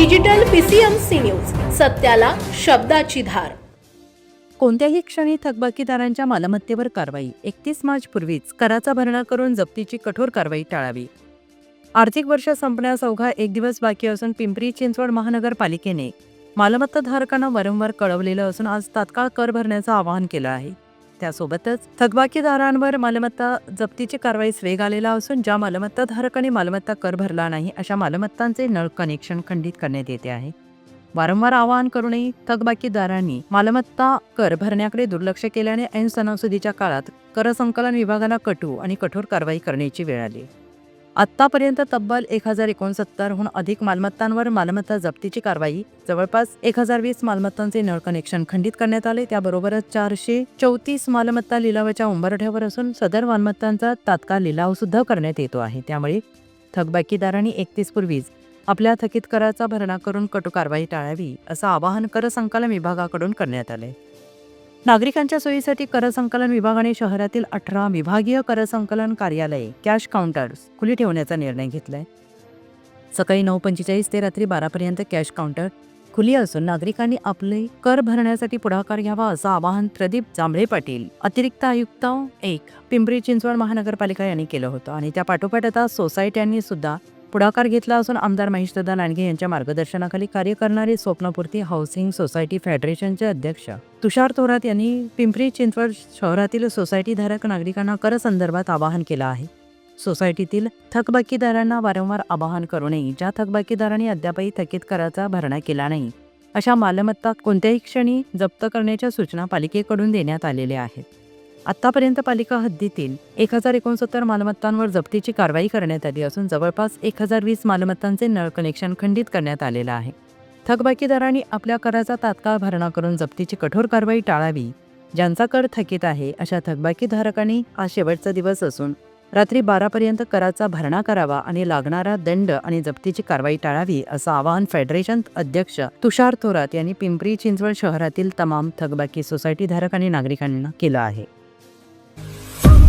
Digital PCMC news सत्याला शब्दाची धार. कोणत्याही क्षणी थकबाकीदारांच्या मालमत्तेवर कारवाई. एकतीस मार्च पूर्वीच कराचा भरणा करून जप्तीची कठोर कारवाई टाळावी. आर्थिक वर्ष संपण्यास अवघा एक दिवस बाकी असून पिंपरी चिंचवड महानगरपालिकेने मालमत्ताधारकांना वारंवार कळवलेलं असून आज तात्काळ कर भरण्याचं आवाहन केलं आहे. त्यासोबतच थकबाकीदारांवर मालमत्ता जप्तीची कारवाईस वेग आलेला असून ज्या मालमत्ताधारकांनी मालमत्ता कर भरला नाही अशा मालमत्तांचे नळ कनेक्शन खंडित करण्यात येते आहे. वारंवार आवाहन करूनही थकबाकीदारांनी मालमत्ता कर भरण्याकडे दुर्लक्ष केल्याने ऐन सणासुदीच्या काळात कर संकलन विभागाला कटू आणि कठोर कारवाई करण्याची वेळ आली. आत्तापर्यंत तब्बल एक हजार एकोणसत्तरहून अधिक मालमत्तांवर मालमत्ता जप्तीची कारवाई जवळपास एक हजार वीस मालमत्तांचे नळ कनेक्शन खंडित करण्यात आले. त्याबरोबरच चारशे चौतीस मालमत्ता लिलावाच्या उंबरठ्यावर असून सदर मालमत्तांचा तात्काळ लिलाव सुद्धा करण्यात येतो आहे. त्यामुळे थकबाकीदारांनी एकतीस पूर्वीच आपल्या थकीत कराचा भरणा करून कटू कारवाई टाळावी असं आवाहन कर संकलन विभागाकडून करण्यात आले नागरिकांच्या सोयीसाठी कर संकलन विभागाने शहरातील अठरा विभागीय कर संकलन कार्यालये कॅश काउंटर्स खुली ठेवण्याचा निर्णय घेतलाय. सकाळी नऊ पंचेचाळीस ते रात्री बारापर्यंत कॅश काउंटर खुली असून नागरिकांनी आपले कर भरण्यासाठी पुढाकार घ्यावा असं आवाहन प्रदीप जांभळे पाटील अतिरिक्त आयुक्त एक पिंपरी चिंचवड महानगरपालिका यांनी केलं होतं. आणि त्या पाठोपाठ आता सोसायट्यांनी सुद्धा पुढाकार घेतला असून आमदार महेशदादा लांडगे यांच्या मार्गदर्शनाखाली कार्य करणारी स्वप्नपूर्ती हाऊसिंग सोसायटी फेडरेशनचे अध्यक्ष. तुषार थोरात यांनी पिंपरी चिंचवड शहरातील सोसायटीधारक नागरिकांना कर संदर्भात आवाहन केलं आहे. सोसायटीतील थकबाकीदारांना वारंवार आवाहन करू नये. ज्या थकबाकीदारांनी अद्यापही थकीत कराचा भरणा केला नाही अशा मालमत्ता कोणत्याही क्षणी जप्त करण्याच्या सूचना पालिकेकडून देण्यात आलेल्या आहेत. आतापर्यंत पालिका हद्दीतील एक हजार एकोणसत्तर मालमत्तांवर जप्तीची कारवाई करण्यात आली असून जवळपास एक हजार वीस मालमत्तांचे नळ कनेक्शन खंडित करण्यात आलेलं आहे. थकबाकीदारांनी आपल्या कराचा तात्काळ भरणा करून जप्तीची कठोर कारवाई टाळावी ज्यांचा कर थकीत आहे अशा थकबाकीधारकांनी आज शेवटचा दिवस असून रात्री बारापर्यंत कराचा भरणा करावा आणि लागणारा दंड आणि जप्तीची कारवाई टाळावी असं आवाहन फेडरेशन अध्यक्ष तुषार थोरात यांनी पिंपरी चिंचवड शहरातील तमाम थकबाकी सोसायटीधारक आणि नागरिकांना केलं आहे.